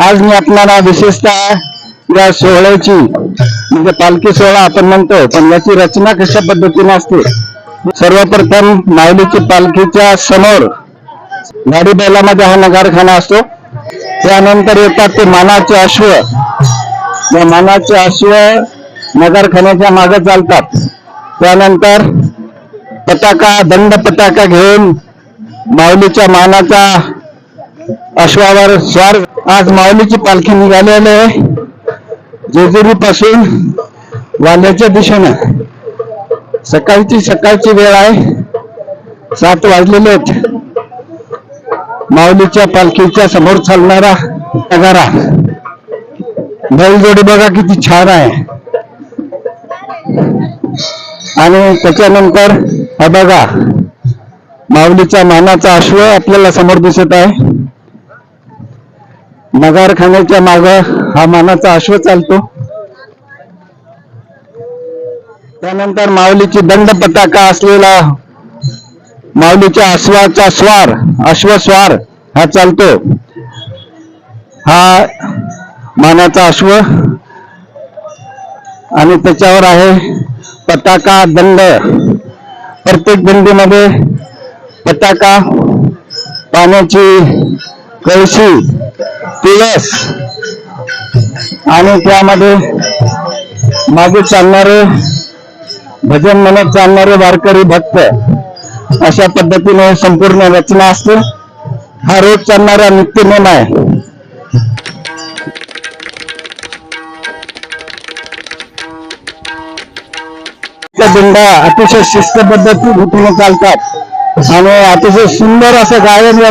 आज मी आपल्याला विशेषतः या सोहळ्याची म्हणजे पालखी सोहळा आपण म्हणतो पण याची रचना कशा पद्धतीने असते? सर्वप्रथम माऊलीची पालखीच्या समोर गाडी बैलामध्ये हा नगारखाना असतो. त्यानंतर येतात ते मानाचे अश्व. या मानाचे अश्व नगारखान्याच्या मागे चालतात. त्यानंतर पताका दंड पताका घेऊन माऊलीच्या मानाचा अश्वावर स्वार आज माऊलीची पालखी निघालेली आहे. जेजुरी पासून वाल्याच्या दिशेनं. सकाळची सकाळची वेळ आहे. सात वाजलेले आहेत. माऊलीच्या पालखीच्या समोर चालणारा नगारा. बैलजोडी बघा किती छान आहे. आणि त्याच्यानंतर हा बघा माऊलीच्या मानाचा अश्व आपल्याला समोर दिसत आहे. मगारखान्याच्या माग हा मानाचा अश्व चालतो. त्यानंतर माऊलीची दंड पताका असलेला माऊलीच्या अश्वाचा स्वार अश्वस्वार हा चालतो. हा मानाचा अश्व आणि त्याच्यावर आहे पताका दंड. प्रत्येक बिंदीमध्ये पताका पाण्याची कळशी तुळस आणि त्यामध्ये मागे चालणारे भजन म्हणत चालणारे वारकरी भक्त अशा पद्धतीने संपूर्ण रचना असते. हा रोज चालणारा नित्यनेम आहे. त्या दिंडा अतिशय शिस्तबद्ध रीतीने चालतात. आणि अतिशय सुंदर असं गायन या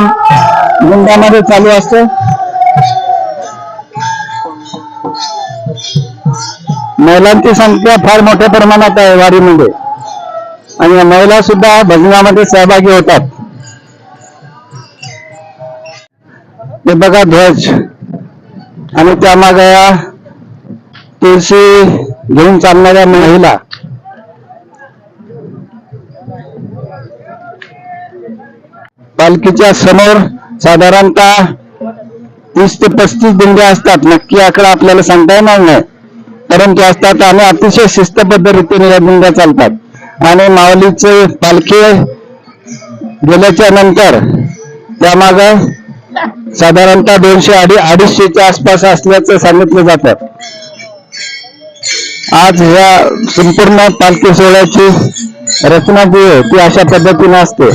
दिंडामध्ये चालू असतं. महिलांची संख्या फार मोठ्या प्रमाणात आहे वारीमध्ये आणि महिला सुद्धा भजनामध्ये सहभागी होतात. ते बघा ध्वज. आणि त्यामागे तुळशी घेऊन चालणाऱ्या महिला. पालखीच्या समोर साधारणतः तीस ते पस्तीस दिंड्या असतात. नक्की आकडा आपल्याला सांगता येणार नाही. परंतु असतात आणि अतिशय शिस्तबद्ध रीतीने या दिंड्या चालतात. आणि माऊलीचे पालखी गेल्याच्यानंतर त्यामाग साधारणतः दोनशे अडी अडीचशेच्या आसपास असल्याचं सांगितलं जातं. आज ह्या संपूर्ण पालखी सोहळ्याची रचना जी आहे ती अशा पद्धतीने असते.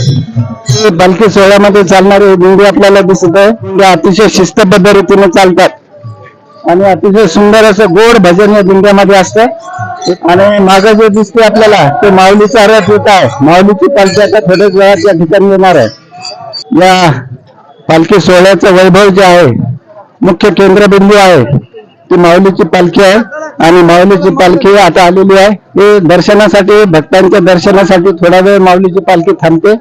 पालखी सोहळ्यामध्ये चालणारी दिंडी आपल्याला दिसत आहे. दिंडी अतिशय शिस्तबद्ध रीतीने चालतात. आणि अतिशय सुंदर असं गोड भजन या दिंड्यामध्ये असतं आणि मागं जे दिसते आपल्याला ते माऊलीचा रथ येत आहे. माऊलीची पालखी आता थोड्याच वेळात या ठिकाणी येणार आहे. या पालखी सोहळ्याचं वैभव जे आहे मुख्य केंद्रबिंदू आहे ती माऊलीची पालखी आहे. आणि माऊलीची पालखी आता आलेली आहे. हे दर्शनासाठी भक्तांच्या दर्शनासाठी थोडा वेळ माऊलीची पालखी थांबते.